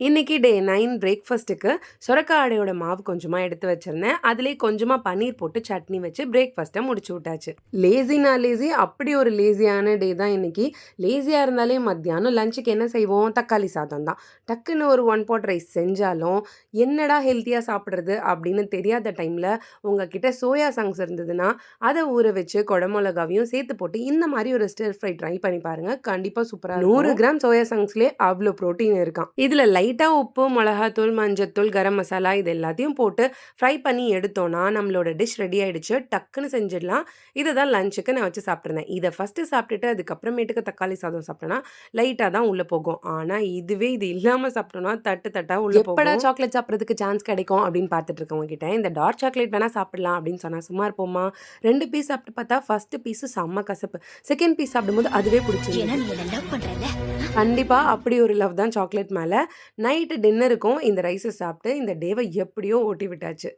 இன்னைக்கு டே நைன் பிரேக்ஃபாஸ்ட்டுக்கு சுரக்காய் அடையோட மாவு கொஞ்சமாக எடுத்து வச்சிருந்தேன். அதுலேயே கொஞ்சமாக பன்னீர் போட்டு சட்னி வச்சு பிரேக்ஃபாஸ்ட்டை முடிச்சு விட்டாச்சு. லேசினா லேசி அப்படி ஒரு லேசியான டே தான் இன்னைக்கு. லேசியாக இருந்தாலே மத்தியானம் லஞ்சுக்கு என்ன செய்வோம்? தக்காளி சாதம் தான். டக்குன்னு ஒரு ஒன் பாட் ரைஸ் செஞ்சாலும் என்னடா ஹெல்த்தியாக சாப்பிட்றது அப்படின்னு தெரியாத டைமில் உங்ககிட்ட சோயா சங்ஸ் இருந்ததுன்னா அதை ஊற வச்சு குடமிளகாவையும் சேர்த்து போட்டு இந்த மாதிரி ஒரு ஸ்டிர் ஃப்ரை ட்ரை பண்ணி பாருங்கள் கண்டிப்பாக சூப்பராக நூறு கிராம் சோயா சங்ஸ்லேயே அவ்வளோ ப்ரோட்டீன் இருக்கான் இதில் லைட்டாக உப்பு மிளகாத்தூள் மஞ்சத்தூள் கரம் மசாலா இது எல்லாத்தையும் போட்டு ஃப்ரை பண்ணி எடுத்தோன்னா நம்மளோட டிஷ் ரெடி ஆயிடுச்சு. டக்குன்னு செஞ்சிடலாம். இதை தான் லஞ்சுக்கு நான் வச்சு சாப்பிட்ருந்தேன் இதை ஃபஸ்ட்டு சாப்பிட்டுட்டு அதுக்கப்புறமேட்டுக்கு தக்காளி சாதம் சாப்பிட்டோன்னா லைட்டாக தான் உள்ளே போகும். ஆனால் இதுவே இது இல்லாமல் சாப்பிட்டோன்னா தட்டு தட்டாக உள்ள எப்படா சாக்லேட் சாப்பிட்றதுக்கு சான்ஸ் கிடைக்கும் அப்படின்னு பார்த்துட்டு இருக்கவங்க கிட்ட இந்த டார்க் சாக்லேட் வேணால் சாப்பிடலாம் அப்படின்னு சொன்னால் சும்மா இருப்போமா ரெண்டு பீஸ் சாப்பிட்டு பார்த்தா ஃபஸ்ட்டு பீஸு செம்ம கசப்பு. செகண்ட் பீஸ் சாப்பிடும்போது அதுவே பிடிச்சிருக்கு ஏன்னா நீ என்ன லவ் பண்றல கண்டிப்பாக அப்படி ஒரு லவ் தான் சாக்லேட் மேலே. நைட்டு டின்னருக்கும் இந்த ரைஸை சாப்பிட்டு இந்த டேவை எப்படியோ ஓட்டி விட்டாச்சு